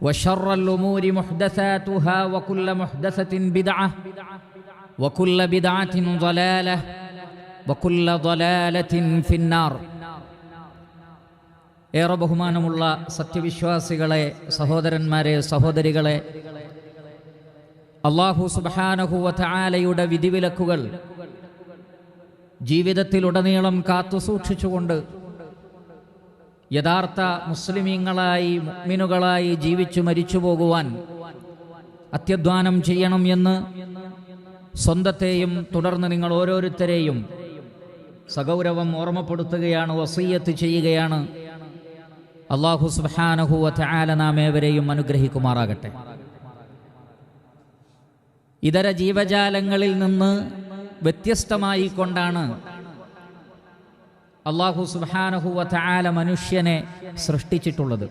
وشر الامور محدثاتها وكل محدثه بدعه وكل بدعه ضلاله وكل ضلاله في النار ഏറെ ബഹുമാനമുള്ള സത്യവിശ്വാസികളെ സഹോദരന്മാരെ സഹോദരികളെ അള്ളാഹു സുബാനഹുവല വിധിവിലക്കുകൾ ജീവിതത്തിലുടനീളം കാത്തു സൂക്ഷിച്ചുകൊണ്ട് യഥാർത്ഥ മുസ്ലിമീങ്ങളായി മുഗ്മിനുകളായി ജീവിച്ചു മരിച്ചു പോകുവാൻ അത്യധ്വാനം ചെയ്യണം എന്ന് സ്വന്തത്തെയും തുടർന്ന് നിങ്ങൾ ഓരോരുത്തരെയും സഗൗരവം ഓർമ്മപ്പെടുത്തുകയാണ് വസീയത്ത് ചെയ്യുകയാണ്. അള്ളാഹു സുബാനഹുവ ആല നാം ഏവരെയും അനുഗ്രഹിക്കുമാറാകട്ടെ. ഇതര ജീവജാലങ്ങളിൽ നിന്ന് വ്യത്യസ്തമായി കൊണ്ടാണ് അള്ളാഹു സുബാനഹുവ താല മനുഷ്യനെ സൃഷ്ടിച്ചിട്ടുള്ളത്.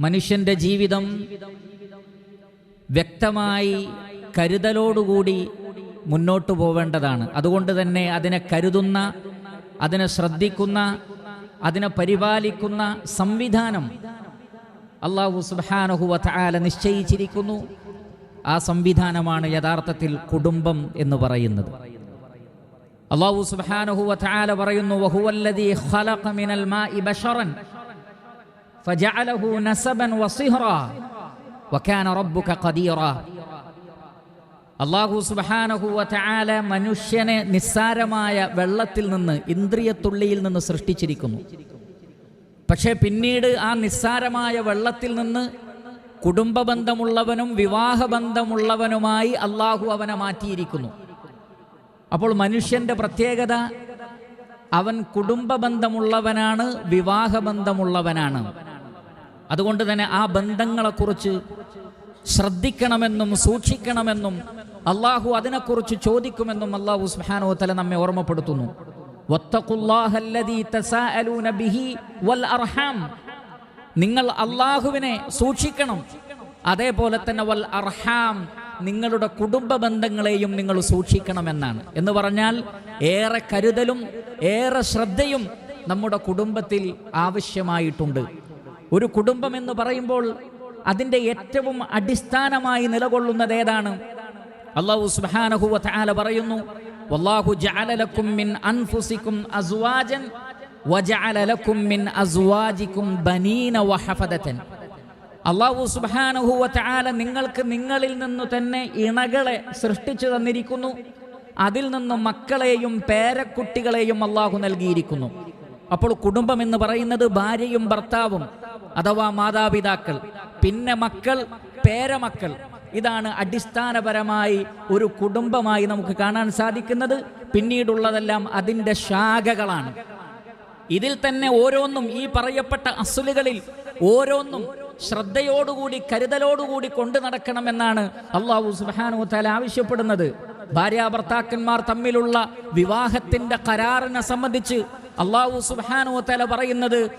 മനുഷ്യന്റെ ജീവിതം വ്യക്തമായി കരുതലോടുകൂടി മുന്നോട്ടു പോവേണ്ടതാണ്. അതുകൊണ്ട് തന്നെ അതിനെ കരുതുന്ന അതിനെ ശ്രദ്ധിക്കുന്ന അതിനെ പരിപാലിക്കുന്ന സംവിധാനം അള്ളാഹു സുബാനഹുവ താല നിശ്ചയിച്ചിരിക്കുന്നു. ആ സംവിധാനമാണ് യഥാർത്ഥത്തിൽ കുടുംബം എന്ന് പറയുന്നത്. അള്ളാഹു സുബ്ഹാനഹു വതആല പറയുന്നു വഹുവല്ലദീ ഖലഖ മിനൽ മാഇ ബശറൻ ഫജഅലഹു നസബൻ വസിഹ്റ വകാന റബ്ബുക ഖദീറ. അള്ളാഹു സുബ്ഹാനഹു വതആല മനുഷ്യനെ നിസ്സാരമായ വെള്ളത്തിൽ നിന്ന് ഇന്ദ്രിയത്തുള്ളിയിൽ നിന്ന് സൃഷ്ടിച്ചിരിക്കുന്നു. പക്ഷേ പിന്നീട് ആ നിസ്സാരമായ വെള്ളത്തിൽ നിന്ന് കുടുംബബന്ധമുള്ളവനും വിവാഹബന്ധമുള്ളവനുമായി അള്ളാഹു അവനെ മാറ്റിയിരിക്കുന്നു. അപ്പോൾ മനുഷ്യന്റെ പ്രത്യേകത അവൻ കുടുംബ ബന്ധമുള്ളവനാണ് വിവാഹ ബന്ധമുള്ളവനാണ് അതുകൊണ്ട് തന്നെ ആ ബന്ധങ്ങളെക്കുറിച്ച് ശ്രദ്ധിക്കണമെന്നും സൂക്ഷിക്കണമെന്നും അള്ളാഹു അതിനെക്കുറിച്ച് ചോദിക്കുമെന്നും അള്ളാഹു സുഹാനോ തല നമ്മെ ഓർമ്മപ്പെടുത്തുന്നു. നിങ്ങൾ അള്ളാഹുവിനെ സൂക്ഷിക്കണം. അതേപോലെ തന്നെ വൽ അർഹാം. നിങ്ങളുടെ കുടുംബ ബന്ധങ്ങളെയും നിങ്ങൾ സൂക്ഷിക്കണമെന്നാണ്. എന്ന് പറഞ്ഞാൽ ഏറെ കരുതലും ഏറെ ശ്രദ്ധയും നമ്മുടെ കുടുംബത്തിൽ ആവശ്യമായിട്ടുണ്ട്. ഒരു കുടുംബം എന്ന് പറയുമ്പോൾ അതിന്റെ ഏറ്റവും അടിസ്ഥാനമായി നിലകൊള്ളുന്നത് ഏതാണ്? അള്ളാഹു സുബ്ഹാനഹു വാല പറയുന്നു വല്ലാഹു മിൻ അൻഫുസിക്കും അസ്വാജൻ മിൻ ബനീന വഹഫദതൻ അള്ളാഹു സുബ്ഹാനഹു വതആല നിങ്ങൾക്ക് നിങ്ങളിൽ നിന്നു തന്നെ ഇണകളെ സൃഷ്ടിച്ചു തന്നിരിക്കുന്നു. അതിൽ നിന്നും മക്കളെയും പേരക്കുട്ടികളെയും അള്ളാഹു നൽകിയിരിക്കുന്നു. അപ്പോൾ കുടുംബം എന്ന് പറയുന്നത് ഭാര്യയും ഭർത്താവും അഥവാ മാതാപിതാക്കൾ പിന്നെ മക്കൾ പേരമക്കൾ. ഇതാണ് അടിസ്ഥാനപരമായി ഒരു കുടുംബമായി നമുക്ക് കാണാൻ സാധിക്കുന്നത്. പിന്നീടുള്ളതെല്ലാം അതിന്റെ ശാഖകളാണ്. ഇതിൽ തന്നെ ഓരോന്നും ഈ പറയപ്പെട്ട അസുലുകളിൽ ഓരോന്നും ശ്രദ്ധയോടുകൂടി കരുതലോടുകൂടി കൊണ്ടു നടക്കണമെന്നാണ് അള്ളാഹു സുബാനു താല ആവശ്യപ്പെടുന്നത്. ഭാര്യാഭർത്താക്കന്മാർ തമ്മിലുള്ള വിവാഹത്തിന്റെ കരാറിനെ സംബന്ധിച്ച് അള്ളാഹു സുബാനു തല പറയുന്നത്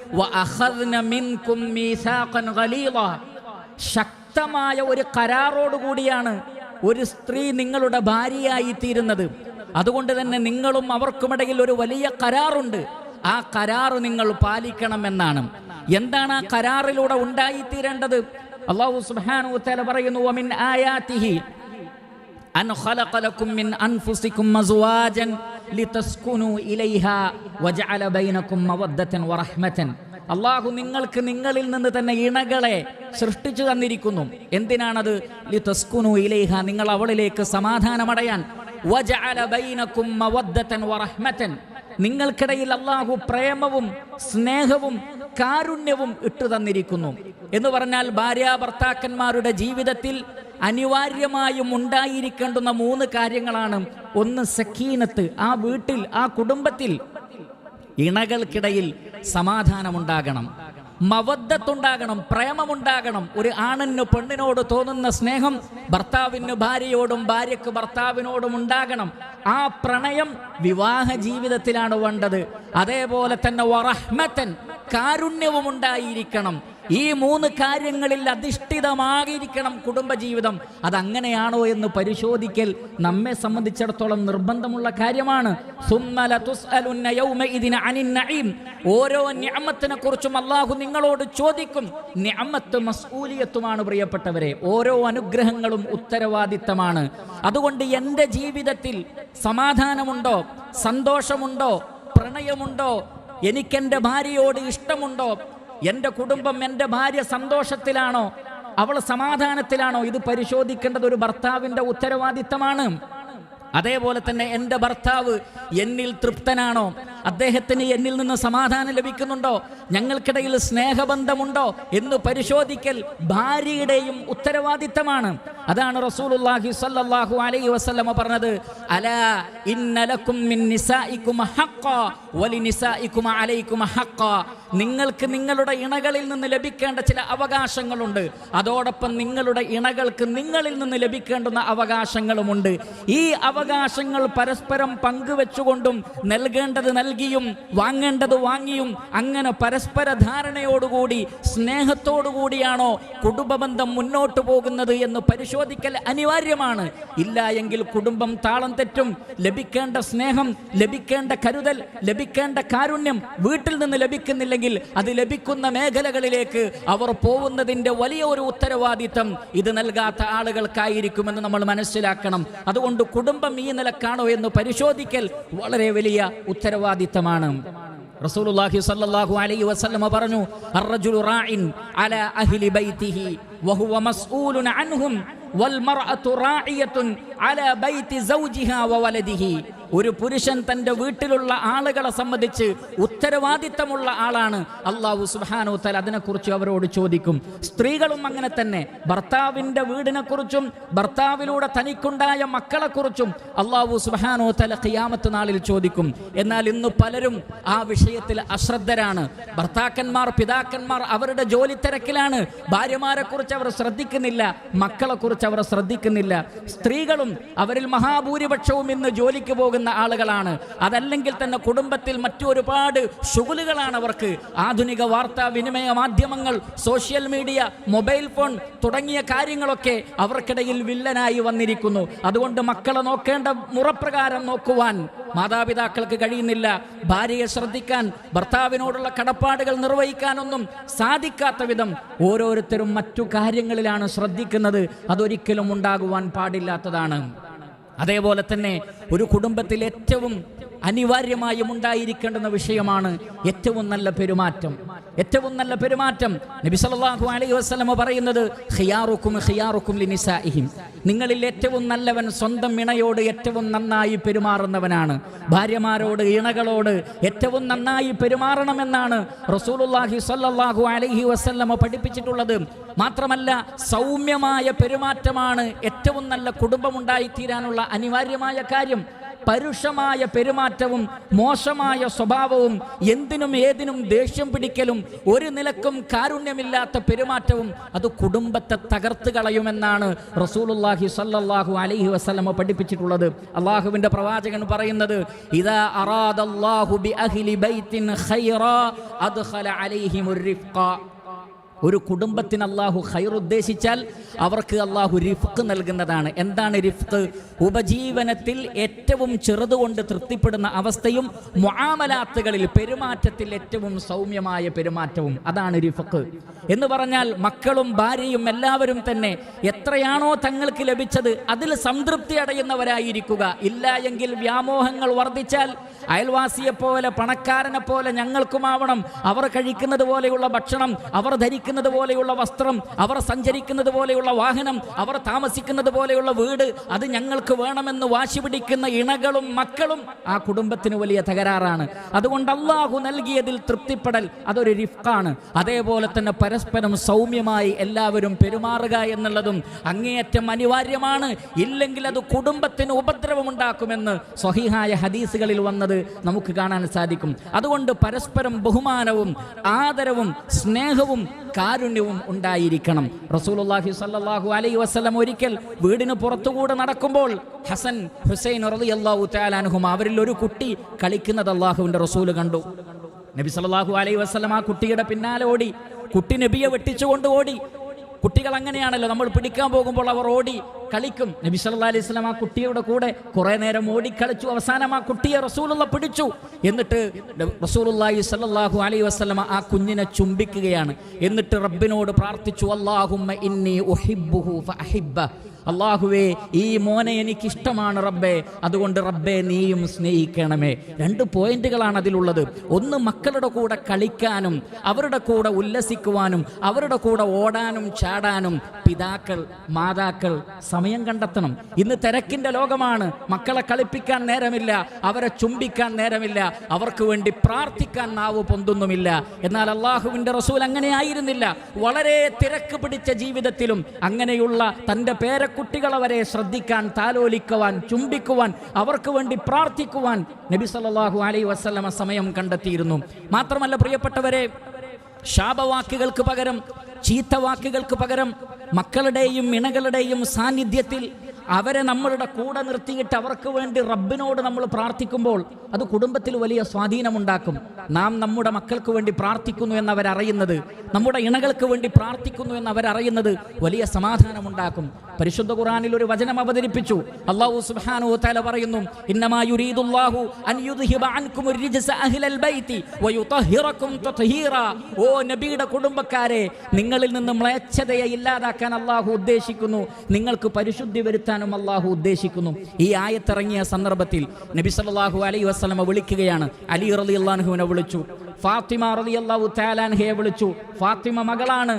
ശക്തമായ ഒരു കരാറോടുകൂടിയാണ് ഒരു സ്ത്രീ നിങ്ങളുടെ ഭാര്യയായി തീരുന്നത്. അതുകൊണ്ട് തന്നെ നിങ്ങളും അവർക്കുമിടയിൽ ഒരു വലിയ കരാറുണ്ട്. ആ കരാറ് നിങ്ങൾ പാലിക്കണമെന്നാണ്. എന്താണ് ആ കരാറിലൂടെ ഉണ്ടായിത്തീരേണ്ടത്? അള്ളാഹു സുബ്ഹാനഹു തആല പറയുന്നു വമിൻ ആയാതിഹി അൻ മിൻ മസ്വാജൻ വറഹ്മതൻ. അള്ളാഹു നിങ്ങൾക്ക് നിങ്ങളിൽ നിന്ന് തന്നെ ഇണകളെ സൃഷ്ടിച്ചു തന്നിരിക്കുന്നു. എന്തിനാണത്? ലിതസ്കുനു ഇലൈഹ നിങ്ങൾ അവളിലേക്ക് സമാധാനമടയാൻ. വറഹ്മതൻ. നിങ്ങൾക്കിടയിൽ അള്ളാഹു പ്രേമവും സ്നേഹവും കാരുണ്യവും ഇട്ടു തന്നിരിക്കുന്നു. എന്ന് പറഞ്ഞാൽ ഭാര്യ ഭർത്താക്കന്മാരുടെ ജീവിതത്തിൽ അനിവാര്യമായും ഉണ്ടായിരിക്കേണ്ടുന്ന മൂന്ന് കാര്യങ്ങളാണ്. ഒന്ന് സഖീനത്ത് ആ വീട്ടിൽ ആ കുടുംബത്തിൽ ഇണകൾക്കിടയിൽ സമാധാനമുണ്ടാകണം. മവദ്ദത്തുണ്ടാകണം പ്രേമമുണ്ടാകണം. ഒരു ആണിന് പെണ്ണിനോട് തോന്നുന്ന സ്നേഹം ഭർത്താവിന് ഭാര്യയോടും ഭാര്യക്ക് ഭർത്താവിനോടും ഉണ്ടാകണം. ആ പ്രണയം വിവാഹ ജീവിതത്തിലാണ് വേണ്ടത്. അതേപോലെ തന്നെ വറഹ്മത്തൻ കാരുണ്യവും ഉണ്ടായിരിക്കണം ഈ മൂന്ന് കാര്യങ്ങളിൽ അധിഷ്ഠിതമായിരിക്കണം കുടുംബജീവിതം. അതങ്ങനെയാണോ എന്ന് പരിശോധിക്കൽ നമ്മെ സംബന്ധിച്ചിടത്തോളം നിർബന്ധമുള്ള കാര്യമാണ്. ഓരോ ന്യാമത്തിനെ കുറിച്ചും അള്ളാഹു നിങ്ങളോട് ചോദിക്കും. മസ്ഊലിയത്തുമാണ് പ്രിയപ്പെട്ടവരെ. ഓരോ അനുഗ്രഹങ്ങളും ഉത്തരവാദിത്തമാണ്. അതുകൊണ്ട് എന്റെ ജീവിതത്തിൽ സമാധാനമുണ്ടോ? സന്തോഷമുണ്ടോ? പ്രണയമുണ്ടോ? എനിക്കെന്റെ ഭാര്യയോട് ഇഷ്ടമുണ്ടോ? എന്റെ കുടുംബം എന്റെ ഭാര്യ സന്തോഷത്തിലാണോ? അവൾ സമാധാനത്തിലാണോ? ഇത് പരിശോധിക്കേണ്ടത് ഒരു ഭർത്താവിന്റെ ഉത്തരവാദിത്തമാണ്. അതേപോലെ തന്നെ എന്റെ ഭർത്താവ് എന്നിൽ തൃപ്തനാണോ? അദ്ദേഹത്തിന് എന്നിൽ നിന്ന് സമാധാനം ലഭിക്കുന്നുണ്ടോ? ഞങ്ങൾക്കിടയിൽ സ്നേഹബന്ധമുണ്ടോ? എന്ന് പരിശോധിക്കൽ ഭാര്യയുടെയും ഉത്തരവാദിത്തമാണ്. അതാണ് റസൂലുള്ളാഹി സ്വല്ലല്ലാഹു അലൈഹി വസല്ലമ പറഞ്ഞത്. അലാ ഇന്നലക്കും ഹഖ്ഖാ നിങ്ങൾക്ക് നിങ്ങളുടെ ഇണകളിൽ നിന്ന് ലഭിക്കേണ്ട ചില അവകാശങ്ങളുണ്ട്. അതോടൊപ്പം നിങ്ങളുടെ ഇണകൾക്ക് നിങ്ങളിൽ നിന്ന് ലഭിക്കേണ്ടുന്ന അവകാശങ്ങളുമുണ്ട്. ഈ അവകാശങ്ങൾ പരസ്പരം പങ്കുവെച്ചുകൊണ്ടും നൽകേണ്ടത് നൽകിയും വാങ്ങേണ്ടത് വാങ്ങിയും അങ്ങനെ പരസ്പര ധാരണയോടുകൂടി സ്നേഹത്തോടുകൂടിയാണോ കുടുംബബന്ധം മുന്നോട്ട് പോകുന്നത് എന്ന് പരിശോധിക്കൽ അനിവാര്യമാണ്. ഇല്ല എങ്കിൽ കുടുംബം താളം തെറ്റും ലഭിക്കേണ്ട സ്നേഹം ലഭിക്കേണ്ട കരുതൽ ലഭിക്കേണ്ട കാരുണ്യം വീട്ടിൽ നിന്ന് ലഭിക്കുന്നില്ലെങ്കിൽ അത് ലഭിക്കുന്ന മേഖലകളിലേക്ക് അവർ പോകുന്നതിന്റെ വലിയ ഒരു ഉത്തരവാദിത്തം ഇത് നൽകാത്ത ആളുകൾക്കായിരിക്കുമെന്ന് നമ്മൾ മനസ്സിലാക്കണം. അതുകൊണ്ട് കുടുംബം ഈ നിലക്കാണോ എന്ന് പരിശോധിക്കൽ വളരെ വലിയ ഉത്തരവാദിത്തമാണ് റസൂലുള്ളാഹി സ്വല്ലല്ലാഹു അലൈഹി വസല്ലമ പറഞ്ഞു അർറജുലു റാഇൻ അലാ അഹ്ലി ബൈതിഹി വഹുവ മസ്ഊലുൻ അൻഹും ഒരു പുരുഷൻ തന്റെ വീട്ടിലുള്ള ആളുകളെ സംബന്ധിച്ച് ഉത്തരവാദിത്തമുള്ള ആളാണ്. അള്ളാഹു സുബാനു തല അതിനെക്കുറിച്ച് അവരോട് ചോദിക്കും. സ്ത്രീകളും അങ്ങനെ തന്നെ. ഭർത്താവിന്റെ വീടിനെക്കുറിച്ചും ഭർത്താവിലൂടെ തനിക്കുണ്ടായ മക്കളെക്കുറിച്ചും അള്ളാഹു സുബാനു തല ഖിയാമത്ത് നാളിൽ ചോദിക്കും. എന്നാൽ ഇന്ന് പലരും ആ വിഷയത്തിൽ അശ്രദ്ധരാണ്. ഭർത്താക്കന്മാർ പിതാക്കന്മാർ അവരുടെ ജോലി തിരക്കിലാണ് ഭാര്യമാരെക്കുറിച്ച് അവർ ശ്രദ്ധിക്കുന്നില്ല. മക്കളെ കുറിച്ച് അവർ ശ്രദ്ധിക്കുന്നില്ല. സ്ത്രീകളും അവരിൽ മഹാഭൂരിപക്ഷവും ഇന്ന് ജോലിക്ക് പോകുന്ന ആളുകളാണ്. അതല്ലെങ്കിൽ തന്നെ കുടുംബത്തിൽ മറ്റൊരുപാട് ശുഗലുകളാണ് അവർക്ക്. ആധുനിക വാർത്താ വിനിമയ മാധ്യമങ്ങൾ സോഷ്യൽ മീഡിയ മൊബൈൽ ഫോൺ തുടങ്ങിയ കാര്യങ്ങളൊക്കെ അവർക്കിടയിൽ വില്ലനായി വന്നിരിക്കുന്നു. അതുകൊണ്ട് മക്കളെ നോക്കേണ്ട മുറപ്രകാരം നോക്കുവാൻ മാതാപിതാക്കൾക്ക് കഴിയുന്നില്ല. ഭാര്യയെ ശ്രദ്ധിക്കാൻ ഭർത്താവിനോടുള്ള കടപ്പാടുകൾ നിർവഹിക്കാനൊന്നും സാധിക്കാത്ത വിധം ഓരോരുത്തരും മറ്റു കാര്യങ്ങളിലാണ് ശ്രദ്ധിക്കുന്നത്. അതൊരിക്കലും ഉണ്ടാകുവാൻ പാടില്ലാത്തതാണ്. അതേപോലെ തന്നെ ഒരു കുടുംബത്തിൽ ഏറ്റവും അനിവാര്യമായും ഉണ്ടായിരിക്കേണ്ടുന്ന വിഷയമാണ് ഏറ്റവും നല്ല പെരുമാറ്റം. ഏറ്റവും നല്ല പെരുമാറ്റം. നബി സല്ലല്ലാഹു അലൈഹി വസല്ലമ പറയുന്നത് ഖിയാറുക്കും ഖിയാറുക്കും ലിനിസാഇഹിം. നിങ്ങളിൽ ഏറ്റവും നല്ലവൻ സ്വന്തം ഇണയോട് ഏറ്റവും നന്നായി പെരുമാറുന്നവനാണ്. ഭാര്യമാരോട് ഇണകളോട് ഏറ്റവും നന്നായി പെരുമാറണമെന്നാണ് റസൂലുള്ളാഹി സല്ലല്ലാഹു അലൈഹി വസല്ലമ പഠിപ്പിച്ചിട്ടുള്ളത്. മാത്രമല്ല സൗമ്യമായ പെരുമാറ്റമാണ് ഏറ്റവും നല്ല കുടുംബമുണ്ടായിത്തീരാനുള്ള അനിവാര്യമായ കാര്യം. പരുഷമായ പെരുമാറ്റവും മോശമായ സ്വഭാവവും എന്തിനും ഏതിനും ദേഷ്യം പിടിക്കലും ഒരു നിലക്കും കാരുണ്യമില്ലാത്ത പെരുമാറ്റവും അത് കുടുംബത്തെ തകർത്ത് കളയുമെന്നാണ് റസൂലുള്ളാഹി സല്ലാഹു അലൈഹി വസ്ലമ പഠിപ്പിച്ചിട്ടുള്ളത്. അള്ളാഹുവിന്റെ പ്രവാചകൻ പറയുന്നത് ഇദാ അറാദല്ലാഹു ബി അഹ്ലി ഖൈറ അദ്ഖല ഒരു കുടുംബത്തിന് അള്ളാഹു ഖൈർ ഉദ്ദേശിച്ചാൽ അവർക്ക് അള്ളാഹു റിഫ്ക്ക് നൽകുന്നതാണ്. എന്താണ് റിഫ്ക്ക് ഉപജീവനത്തിൽ ഏറ്റവും ചെറുതുകൊണ്ട് തൃപ്തിപ്പെടുന്ന അവസ്ഥയും മുആമലാത്തുകളിൽ പെരുമാറ്റത്തിൽ ഏറ്റവും സൗമ്യമായ പെരുമാറ്റവും. അതാണ് റിഫ്ക്ക് എന്ന് പറഞ്ഞാൽ മക്കളും ഭാര്യയും എല്ലാവരും തന്നെ എത്രയാണോ തങ്ങൾക്ക് ലഭിച്ചത് അതിൽ സംതൃപ്തി അടയുന്നവരായിരിക്കുക. ഇല്ല എങ്കിൽ വ്യാമോഹങ്ങൾ വർദ്ധിച്ചാൽ അയൽവാസിയെ പോലെ പണക്കാരനെ പോലെ ഞങ്ങൾക്കുമാവണം. അവർ കഴിക്കുന്നത് പോലെയുള്ള ഭക്ഷണം അവർ ധരിക്കുന്നത് പോലെയുള്ള വസ്ത്രം അവർ സഞ്ചരിക്കുന്നത് പോലെയുള്ള വാഹനം അവർ താമസിക്കുന്നത് പോലെയുള്ള വീട് അത് ഞങ്ങൾക്ക് വേണമെന്ന് വാശി പിടിക്കുന്ന ഇണകളും മക്കളും ആ കുടുംബത്തിന് വലിയ തകരാറാണ്. അതുകൊണ്ട് അള്ളാഹു നൽകിയതിൽ തൃപ്തിപ്പെടൽ അതൊരു റിഫ്കാണ് അതേപോലെ തന്നെ പരസ്പരം സൗമ്യമായി എല്ലാവരും പെരുമാറുക എന്നുള്ളതും അങ്ങേയറ്റം അനിവാര്യമാണ്. ഇല്ലെങ്കിൽ അത് കുടുംബത്തിന് ഉപദ്രവമുണ്ടാക്കുമെന്ന് സ്വഹിഹായ ഹദീസുകളിൽ വന്നത് നമുക്ക് കാണാൻ സാധിക്കും. അതുകൊണ്ട് പരസ്പരം ബഹുമാനവും ആദരവും സ്നേഹവും കാരുണ്യവും ഉണ്ടായിരിക്കണം. റസൂലുള്ളാഹി സ്വല്ലല്ലാഹു അലൈഹി വസല്ലം ഒരിക്കൽ വീടിന് പുറത്തുകൂടെ നടക്കുമ്പോൾ ഹസൻ ഹുസൈൻ തആല അൻഹും അവരിൽ ഒരു കുട്ടി കളിക്കുന്നത് അള്ളാഹുവിന്റെ റസൂൽ കണ്ടു. നബി സല്ലല്ലാഹു അലൈഹി വസല്ലം ആ കുട്ടിയുടെ പിന്നാലെ ഓടി. കുട്ടി നബിയെ വെട്ടിച്ചുകൊണ്ട് ഓടി. കുട്ടികൾ അങ്ങനെയാണല്ലോ നമ്മൾ പിടിക്കാൻ പോകുമ്പോൾ അവർ ഓടി കളിക്കും. നബി സല്ലാ അലൈഹി വസല്ലം ആ കുട്ടിയുടെ കൂടെ കുറെ നേരം ഓടിക്കളിച്ചു അവസാനം ആ കുട്ടിയെ റസൂലുള്ള പിടിച്ചു. എന്നിട്ട് റസൂലുള്ളാഹി സല്ലാഹു അലൈഹി വസ്ലമ ആ കുഞ്ഞിനെ ചുംബിക്കുകയാണ്. എന്നിട്ട് റബ്ബിനോട് പ്രാർത്ഥിച്ചു അല്ലാഹുമ്മ ഇന്നി അള്ളാഹുവേ ഈ മോനെ എനിക്കിഷ്ടമാണ് റബ്ബേ. അതുകൊണ്ട് റബ്ബേ നീയും സ്നേഹിക്കണമേ. രണ്ട് പോയിന്റുകളാണ് അതിലുള്ളത്. ഒന്ന് മക്കളുടെ കൂടെ കളിക്കാനും അവരുടെ കൂടെ ഉല്ലസിക്കുവാനും അവരുടെ കൂടെ ഓടാനും ചാടാനും പിതാക്കൾ മാതാക്കൾ സമയം കണ്ടെത്തണം. ഇന്ന് തിരക്കിന്റെ ലോകമാണ്. മക്കളെ കളിപ്പിക്കാൻ നേരമില്ല അവരെ ചുംബിക്കാൻ നേരമില്ല അവർക്ക് വേണ്ടി പ്രാർത്ഥിക്കാൻ നാവ് പൊന്തുന്നുമില്ല. എന്നാൽ അള്ളാഹുവിന്റെ റസൂൽ അങ്ങനെ ആയിരുന്നില്ല. വളരെ തിരക്ക് പിടിച്ച ജീവിതത്തിലും അങ്ങനെയുള്ള തന്റെ പേരക്കുട്ടികളെ വരെ ശ്രദ്ധിക്കാൻ താലോലിക്കുവാൻ ചുംബിക്കുവാൻ അവർക്ക് വേണ്ടി പ്രാർത്ഥിക്കുവാൻ നബി സല്ലാഹു അലൈ വസ്ലമ സമയം കണ്ടെത്തിയിരുന്നു. മാത്രമല്ല പ്രിയപ്പെട്ടവരെ ശാപവാക്കുകൾക്ക് പകരം ചീത്തവാക്കുകൾക്ക് പകരം മക്കളുടെയും ഇണകളുടെയും സാന്നിധ്യത്തിൽ അവരെ നമ്മളുടെ കൂടെ നിർത്തിയിട്ട് അവർക്ക് വേണ്ടി റബ്ബിനോട് നമ്മൾ പ്രാർത്ഥിക്കുമ്പോൾ അത് കുടുംബത്തിൽ വലിയ സ്വാധീനമുണ്ടാക്കും. നാം നമ്മുടെ മക്കൾക്ക് വേണ്ടി പ്രാർത്ഥിക്കുന്നു എന്നവരറിയുന്നത് നമ്മുടെ ഇണകൾക്ക് വേണ്ടി പ്രാർത്ഥിക്കുന്നു എന്നവരറിയുന്നത് വലിയ സമാധാനമുണ്ടാക്കും. പരിശുദ്ധ ഖുറാനിൽ ഒരു വചനം അവതരിപ്പിച്ചു. അള്ളാഹു സുബ്ഹാനഹു തആല പറയുന്നു ഇന്നമാ യുരീദുല്ലാഹു അൻ യുദ്ഹിബ അൻകും റിജ്സ അഹ്ലൽ ബൈത്തി വയുതഹിറകും തത്ഹീറ. ഓ നബിയുടെ കുടുംബക്കാരെ നിങ്ങളിൽ നിന്ന് മ്ലേച്ഛതയെ ഇല്ലാതാക്കാൻ അള്ളാഹു ഉദ്ദേശിക്കുന്നു. നിങ്ങൾക്ക് പരിശുദ്ധി വരുത്താൻ വരുത്താനും അള്ളാഹു ഉദ്ദേശിക്കുന്നു. ഈ ആയത്തിറങ്ങിയ സന്ദർഭത്തിൽ നബി സല്ലാഹു അലൈഹി വസല്ലമ വിളിക്കുകയാണ്. അലി റലി അള്ളാഹുവിനെ വിളിച്ചു. ഫാത്തിമ റലി റളിയല്ലാഹു തആലാൻഹയെ വിളിച്ചു. ഫാത്തിമ മകളാണ്.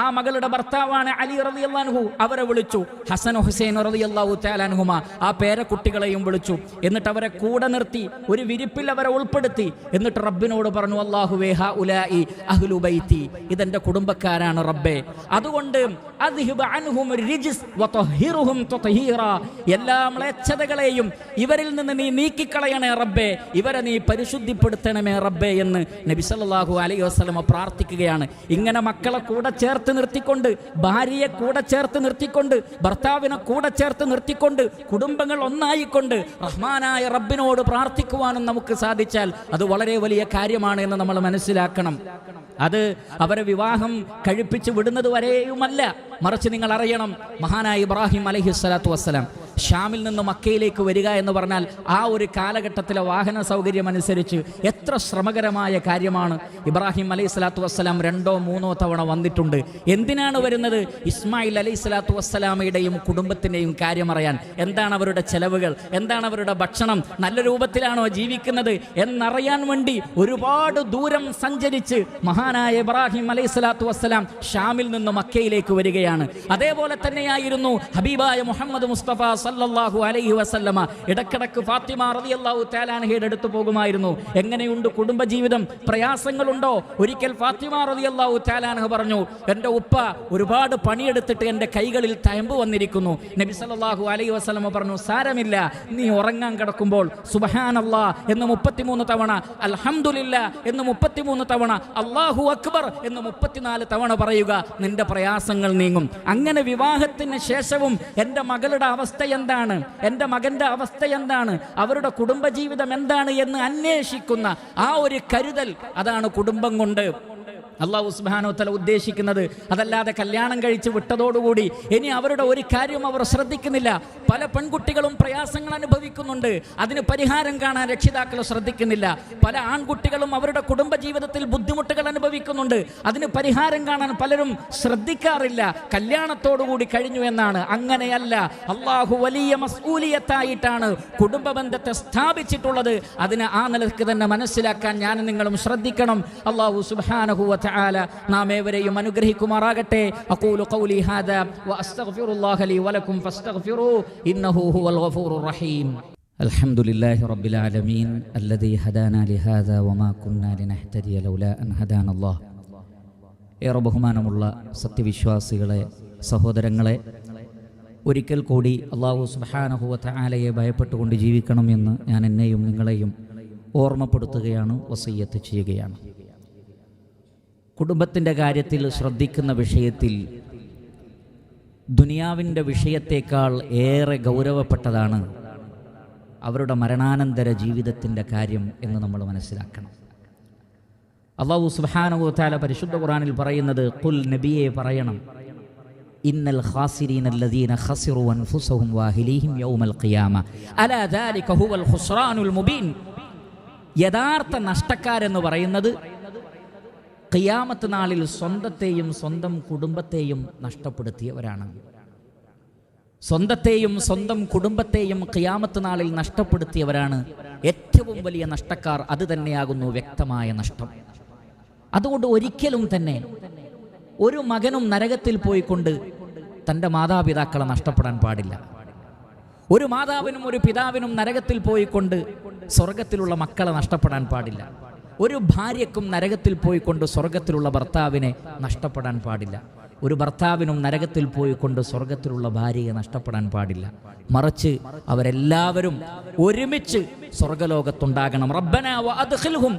ആ മകളുടെ ഭർത്താവാണ് അലി റളിയല്ലാഹു അവരെ വിളിച്ചു. ഹസൻ ഹുസൈൻ റളിയല്ലാഹു തആലാൻഹുമ ആ പേരക്കുട്ടികളെയും വിളിച്ചു. എന്നിട്ട് അവരെ കൂടെ നിർത്തി ഒരു വിരിപ്പിൽ അവരെ ഉൾപ്പെടുത്തി. എന്നിട്ട് റബ്ബിനോട് പറഞ്ഞു അള്ളാഹു വേഹ ഉലായി അഹ്ലു ബൈത്തി. ഇതെന്റെ കുടുംബക്കാരാണ് റബ്ബേ. അതുകൊണ്ട് എല്ലാ മ്ലേച്ഛതകളെയും ഇവരിൽ നിന്ന് നീ നീക്കിക്കളയണേ റബ്ബേ. ഇവരെ നീ പരിശുദ്ധിപ്പെടുത്തണമേ റബ്ബേ എന്ന് നബി സല്ലല്ലാഹു അലൈഹി വസല്ലമ പ്രാർത്ഥിക്കുകയാണ്. ഇങ്ങനെ മക്കളെ കൂടെ ചേർത്ത് നിർത്തിക്കൊണ്ട് ഭാര്യയെ കൂടെ ചേർത്ത് നിർത്തിക്കൊണ്ട് ഭർത്താവിനെ കൂടെ ചേർത്ത് നിർത്തിക്കൊണ്ട് കുടുംബങ്ങൾ ഒന്നായിക്കൊണ്ട് റഹ്മാനായ റബ്ബിനോട് പ്രാർത്ഥിക്കുവാനും നമുക്ക് സാധിച്ചാൽ അത് വളരെ വലിയ കാര്യമാണ് എന്ന് നമ്മൾ മനസ്സിലാക്കണം. അത് അവരെ വിവാഹം കഴിപ്പിച്ച് വിടുന്നത് വരെയുമല്ല. മറിച്ച് നിങ്ങൾ അറിയണം മഹാനായ ഇബ്രാഹിം അലഹി സ്വലാത്തു വസ്സലാം ഷാമിൽ നിന്ന് മക്കയിലേക്ക് വരിക എന്ന് പറഞ്ഞാൽ ആ ഒരു കാലഘട്ടത്തിലെ വാഹന സൗകര്യം അനുസരിച്ച് എത്ര ശ്രമകരമായ കാര്യമാണ്. ഇബ്രാഹിം അലൈഹി സ്വലാത്തു വസ്സലാം രണ്ടോ മൂന്നോ തവണ വന്നിട്ടുണ്ട്. എന്തിനാണ് വരുന്നത്? ഇസ്മായിൽ അലൈഹി സ്വലാത്തു വസ്സലാമയുടെയും കുടുംബത്തിന്റെയും കാര്യം അറിയാൻ എന്താണ് അവരുടെ ചെലവുകൾ? എന്താണ് അവരുടെ ഭക്ഷണം? നല്ല രൂപത്തിലാണോ ജീവിക്കുന്നത്? എന്നറിയാൻ വേണ്ടി ഒരുപാട് ദൂരം സഞ്ചരിച്ച് മഹാനായ ഇബ്രാഹിം അലൈഹി സ്വലാത്തു വസ്സലാം ഷാമിൽ നിന്ന് മക്കയിലേക്ക് വരികയാണ്. അതേപോലെ തന്നെയായിരുന്നു ഹബീബായ മുഹമ്മദ് മുസ്തഫ സല്ലല്ലാഹു അലൈഹി വസല്ലമ. ഇടക്കിടക്ക് ഫാത്തിമ റളിയല്ലാഹു തആലാൻഹയുടെ അടുത്ത് പോകുമായിരുന്നു. എങ്ങനെയുണ്ട് കുടുംബജീവിതം? പ്രയാസങ്ങളുണ്ടോ? ഒരിക്കൽ ഫാത്തിമ റളിയല്ലാഹു തആലാൻഹ പറഞ്ഞു എന്റെ ഉപ്പ ഒരുപാട് പണിയെടുത്തിട്ട് എന്റെ കൈകളിൽ തയമ്പ് വന്നിരിക്കുന്നു. നബി സല്ലല്ലാഹു അലൈഹി വസല്ലമ പറഞ്ഞു സാരമില്ല നീ ഉറങ്ങാൻ കിടക്കുമ്പോൾ സുബ്ഹാനല്ലാ എന്ന് മുപ്പത്തിമൂന്ന് തവണ അൽഹംദുലില്ല എന്ന് മുപ്പത്തിമൂന്ന് തവണ അള്ളാഹു അക്ബർ എന്ന് മുപ്പത്തിനാല് തവണ പറയുക നിന്റെ പ്രയാസങ്ങൾ നീങ്ങും. അങ്ങനെ വിവാഹത്തിന് ശേഷവും എന്റെ മകളുടെ അവസ്ഥ എന്താണ് എന്റെ മകന്റെ അവസ്ഥ എന്താണ് അവരുടെ കുടുംബജീവിതം എന്താണ് എന്ന് അന്വേഷിക്കുന്ന ആ ഒരു കരുതൽ അതാണ് കുടുംബം കൊണ്ട്. അള്ളാഹു സുബാനോ തല ഉദ്ദേശിക്കുന്നത് അതല്ലാതെ കല്യാണം കഴിച്ച് വിട്ടതോടുകൂടി ഇനി അവരുടെ ഒരു കാര്യവും അവർ ശ്രദ്ധിക്കുന്നില്ല. പല പെൺകുട്ടികളും പ്രയാസങ്ങൾ അനുഭവിക്കുന്നുണ്ട്. അതിന് പരിഹാരം കാണാൻ രക്ഷിതാക്കൾ ശ്രദ്ധിക്കുന്നില്ല. പല ആൺകുട്ടികളും അവരുടെ കുടുംബ ജീവിതത്തിൽ ബുദ്ധിമുട്ടുകൾ അനുഭവിക്കുന്നുണ്ട്. അതിന് പരിഹാരം കാണാൻ പലരും ശ്രദ്ധിക്കാറില്ല. കല്യാണത്തോടുകൂടി കഴിഞ്ഞു എന്നാണ്. അങ്ങനെയല്ല. അള്ളാഹു വലിയ മസ്കൂലിയത്തായിട്ടാണ് കുടുംബ ബന്ധത്തെ സ്ഥാപിച്ചിട്ടുള്ളത്. അതിന് ആ നിലയ്ക്ക് തന്നെ മനസ്സിലാക്കാൻ ഞാൻ നിങ്ങളും ശ്രദ്ധിക്കണം. അള്ളാഹു സുബ്ഹാനഹു വതആല നാം ഏവരെയും അനുഗ്രഹിക്കുമാറാകട്ടെ അഖൂലു ഖൗലി ഹാദാ വഅസ്തഗ്ഫിറുല്ലാഹ ലി വലക്കും ഫസ്തഗ്ഫിറൂ ഇന്നഹു ഹുവൽ ഗഫൂറുർ റഹീം الحمد لله رب العالمين الذي هدانا لهذا وما كنا لنهتدي لولا أن هدانا الله ഏറെ ബഹുമാനമുള്ള സത്യവിശ്വാസികളെ സഹോദരങ്ങളെ ഒരിക്കൽ കൂടി അള്ളാഹു സുബാനഹുവത്ത ആലയെ ഭയപ്പെട്ടുകൊണ്ട് ജീവിക്കണമെന്ന് ഞാൻ എന്നെയും നിങ്ങളെയും ഓർമ്മപ്പെടുത്തുകയാണ് വസയ്യത്ത് ചെയ്യുകയാണ് കുടുംബത്തിന്റെ കാര്യത്തിൽ ശ്രദ്ധിക്കുന്ന വിഷയത്തിൽ ദുനിയാവിന്റെ വിഷയത്തേക്കാൾ ഏറെ ഗൗരവപ്പെട്ടതാണ് അവരുടെ മരണാനന്തര ജീവിതത്തിന്റെ കാര്യം എന്ന് നമ്മൾ മനസ്സിലാക്കണം. അള്ളാഹു സുബാനുത്താല പരിശുദ്ധ ഖുറാനിൽ പറയുന്നത് കുൽ നബിയെ പറയണം ഇന്നൽ ഖാസിരീന അല്ലദീന ഖസിറു അൻഫുസഹും വാഹിലീഹിം യൗമൽ ഖിയാമ അലാ ദാലിക ഹുവൽ ഖുസ്റാനുൽ മുബീൻ. യഥാർത്ഥ നഷ്ടക്കാരെന്ന് പറയുന്നത് ഖിയാമത്ത് നാളിൽ സ്വന്തത്തെയും സ്വന്തം കുടുംബത്തെയും നഷ്ടപ്പെടുത്തിയവരാണ്. സ്വന്തത്തെയും സ്വന്തം കുടുംബത്തെയും ഖിയാമത്ത് നാളിൽ നഷ്ടപ്പെടുത്തിയവരാണ്. ഏറ്റവും വലിയ നഷ്ടക്കാർ അത് തന്നെയാകുന്നു വ്യക്തമായ നഷ്ടം. അതുകൊണ്ട് ഒരിക്കലും തന്നെ ഒരു മകനും നരകത്തിൽ പോയിക്കൊണ്ട് തന്റെ മാതാപിതാക്കളെ നഷ്ടപ്പെടാൻ പാടില്ല. ഒരു മാതാവിനും ഒരു പിതാവിനും നരകത്തിൽ പോയിക്കൊണ്ട് സ്വർഗത്തിലുള്ള മക്കളെ നഷ്ടപ്പെടാൻ പാടില്ല. ഒരു ഭാര്യക്കും നരകത്തിൽ പോയിക്കൊണ്ട് സ്വർഗത്തിലുള്ള ഭർത്താവിനെ നഷ്ടപ്പെടാൻ പാടില്ല. ഒരു ഭർത്താവിനും നരകത്തിൽ പോയി കൊണ്ട് സ്വർഗത്തിലുള്ള ഭാര്യയെ നഷ്ടപ്പെടാൻ പാടില്ല. മറിച്ച് അവരെല്ലാവരും ഒരുമിച്ച് സ്വർഗലോകത്തുണ്ടാകണം. റബ്ബന വഅദ്ഖിൽഹും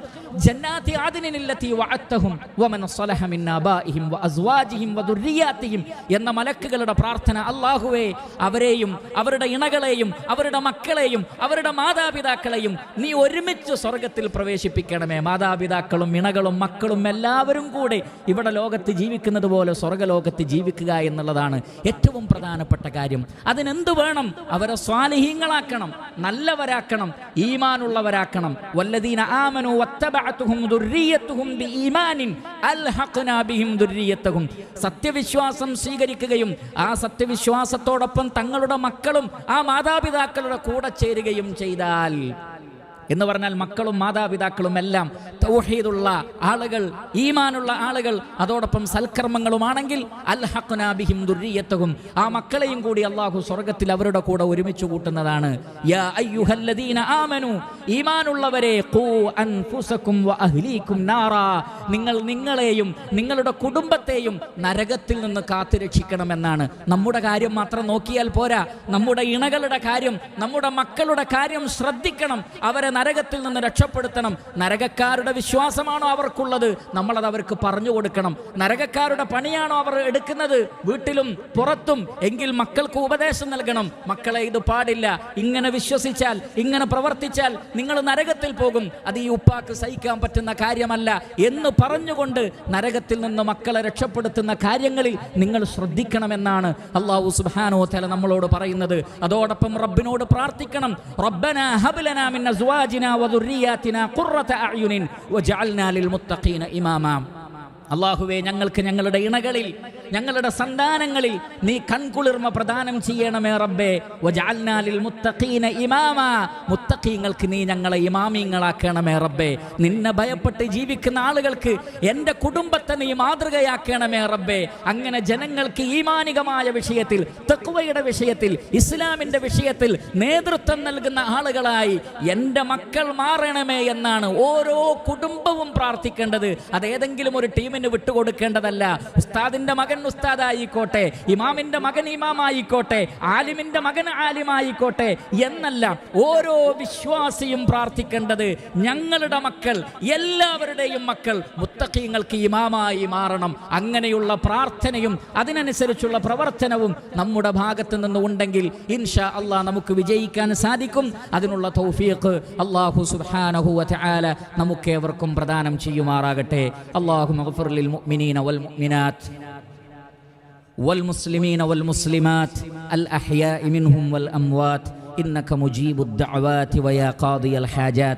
വമൻ വഅസ്വാജിഹിം എന്ന മലക്കുകളുടെ പ്രാർത്ഥന അല്ലാഹുവേ അവരെയും അവരുടെ ഇണകളെയും അവരുടെ മക്കളെയും അവരുടെ മാതാപിതാക്കളെയും നീ ഒരുമിച്ച് സ്വർഗത്തിൽ പ്രവേശിപ്പിക്കണമേ. മാതാപിതാക്കളും ഇണകളും മക്കളും എല്ലാവരും കൂടെ ഇവിടെ ലോകത്ത് ജീവിക്കുന്നത് പോലെ സ്വർഗലോകത്ത് ജീവിക്കുക എന്നുള്ളതാണ് ഏറ്റവും പ്രധാനപ്പെട്ട കാര്യം. അതിനെന്ത് വേണം? അവരെ സ്വാലിഹീങ്ങളാക്കണം നല്ലവരാക്കണം ഈമാനുള്ളവരാക്കണം. വല്ലദീന ആമനു വത്തബഅതുഹും ദുർരിയത്തുഹും ബിഈമാനിൻ അൽഹഖനാ ബിഹിം ദുർരിയത്തഹും. സത്യവിശ്വാസം സ്വീകരിക്കുകയും ആ സത്യവിശ്വാസത്തോടൊപ്പം തങ്ങളുടെ മക്കളും ആ മാതാപിതാക്കളുടെ കൂടെ ചേരുകയും ചെയ്താൽ എന്ന് പറഞ്ഞാൽ മക്കളും മാതാപിതാക്കളും എല്ലാം തൗഹീദുള്ള ആളുകൾ ഈമാനുള്ള ആളുകൾ അതോടൊപ്പം സൽക്കർമ്മങ്ങളുമാണെങ്കിൽ അൽഹഖുനാബിഹിം ദുർരിയത്തഹും. ആ മക്കളെയും കൂടി അള്ളാഹു സ്വർഗത്തിൽ അവരുടെ കൂടെ ഒരുമിച്ച് കൂട്ടുന്നതാണ്. യാ അയ്യുഹല്ലദീന ഈമാനുള്ളവരെ ഖൂ അൻഫുസകും വഅഹ്ലീകും നിങ്ങൾ നിങ്ങളെയും നിങ്ങളുടെ കുടുംബത്തെയും നരകത്തിൽ നിന്ന് കാത്തുരക്ഷിക്കണമെന്നാണ്. നമ്മുടെ കാര്യം മാത്രം നോക്കിയാൽ പോരാ. നമ്മുടെ ഇണകളുടെ കാര്യം നമ്മുടെ മക്കളുടെ കാര്യം ശ്രദ്ധിക്കണം. അവരെ നരകത്തിൽ നിന്ന് രക്ഷപ്പെടുത്തണം. നരകക്കാരുടെ വിശ്വാസമാണോ അവർക്കുള്ളത്? നമ്മളത് അവർക്ക് പറഞ്ഞു കൊടുക്കണം. നരകക്കാരുടെ പണിയാണോ അവർ എടുക്കുന്നത്? വീട്ടിലും പുറത്തും. എങ്കിൽ മക്കൾക്ക് ഉപദേശം നൽകണം. മക്കളെ ഇത് പാടില്ല. ഇങ്ങനെ വിശ്വസിച്ചാൽ ഇങ്ങനെ പ്രവർത്തിച്ചാൽ നിങ്ങൾ നരകത്തിൽ പോകും. അത് ഈ ഉപ്പാക്ക് സഹിക്കാൻ പറ്റുന്ന കാര്യമല്ല. എന്ന് പറഞ്ഞുകൊണ്ട് നരകത്തിൽ നിന്ന് മക്കളെ രക്ഷപ്പെടുത്തുന്ന കാര്യങ്ങളിൽ നിങ്ങൾ ശ്രദ്ധിക്കണമെന്നാണ് അള്ളാഹു സുബാനോ തല നമ്മളോട് പറയുന്നത്. അതോടൊപ്പം റബ്ബിനോട് പ്രാർത്ഥിക്കണം. റബ്ബന ഹബ്ലന അസ്വാജിന വദുർരിയാതിന ഖുർറത അഅ്യുനിൻ വജഅൽനാ ലിൽ മുത്തഖീന ഇമാമാ അല്ലാഹുവേ ഞങ്ങൾക്ക് ഞങ്ങളുടെ ഇണകളിൽ ഞങ്ങളുടെ സന്താനങ്ങളിൽ നീ കൺകുളിർമ പ്രദാനം ചെയ്യണമേ റബ്ബേ. വജഅൽനാലിൽ മുത്തഖീന ഇമാമ. മുത്തഖീങ്ങൾക്ക് നീ ഞങ്ങളെ ഇമാമിങ്ങളാക്കണമേ റബ്ബേ. നിന്നെ ഭയപ്പെട്ട് ജീവിക്കുന്ന ആളുകൾക്ക് എന്റെ കുടുംബത്തെ നീ മാതൃകയാക്കണമേ റബ്ബേ. അങ്ങനെ ജനങ്ങൾക്ക് ഈമാനികമായ വിഷയത്തിൽ തെക്കുവയുടെ വിഷയത്തിൽ ഇസ്ലാമിന്റെ വിഷയത്തിൽ നേതൃത്വം നൽകുന്ന ആളുകളായി എന്റെ മക്കൾ മാറണമേ എന്നാണ് ഓരോ കുടുംബവും പ്രാർത്ഥിക്കേണ്ടത്. അത് ഏതെങ്കിലും ഒരു ടീമിന് വിട്ടുകൊടുക്കേണ്ടതല്ല. ഉസ്താദിന്റെ മകൻ ഉസ്താദായിക്കോട്ടെ ഇമാമിന്റെ മകൻ ഇമാമായിക്കോട്ടെ ആലിമിന്റെ മകൻ ആലിമായിക്കോട്ടെ എന്നല്ല ഓരോ വിശ്വാസിയും പ്രാർത്ഥിക്കേണ്ടത് ഞങ്ങളുടെ മക്കൾ എല്ലാവരുടെയും മക്കൾ മുത്തഖീങ്ങൾക്ക് ഇമാമായി മാറണം. അങ്ങനെയുള്ള പ്രാർത്ഥനയും അതിനനുസരിച്ചുള്ള പ്രവർത്തനവും നമ്മുടെ ഭാഗത്ത് നിന്ന് ഉണ്ടെങ്കിൽ ഇൻഷാ അള്ളാ നമുക്ക് വിജയിക്കാൻ സാധിക്കും. അതിനുള്ള തൗഫീഖ് അള്ളാഹു സുബ്ഹാനഹു വതആല നമുക്കേവർക്കും പ്രദാനം ചെയ്യുമാറാകട്ടെ. അള്ളാഹു മഗ്ഫിർ മുഅ്മിനീന വൽ മുഅ്മിനാത്ത്. والمسلمين والمسلمات الأحياء منهم والأموات إنك مجيب الدعوات ويا قاضي الحاجات.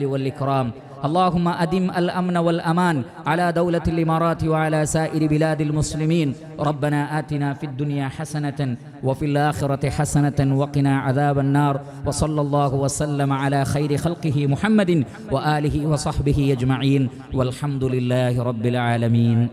الجلال والإكرام. اللهم أدم الأمن والأمان على دولة الإمارات وعلى سائر بلاد المسلمين. ربنا آتنا في الدنيا حسنة وفي الآخرة حسنة وقنا عذاب النار. وصلى الله وسلم على خير خلقه محمد وآله وصحبه أجمعين. والحمد لله رب العالمين.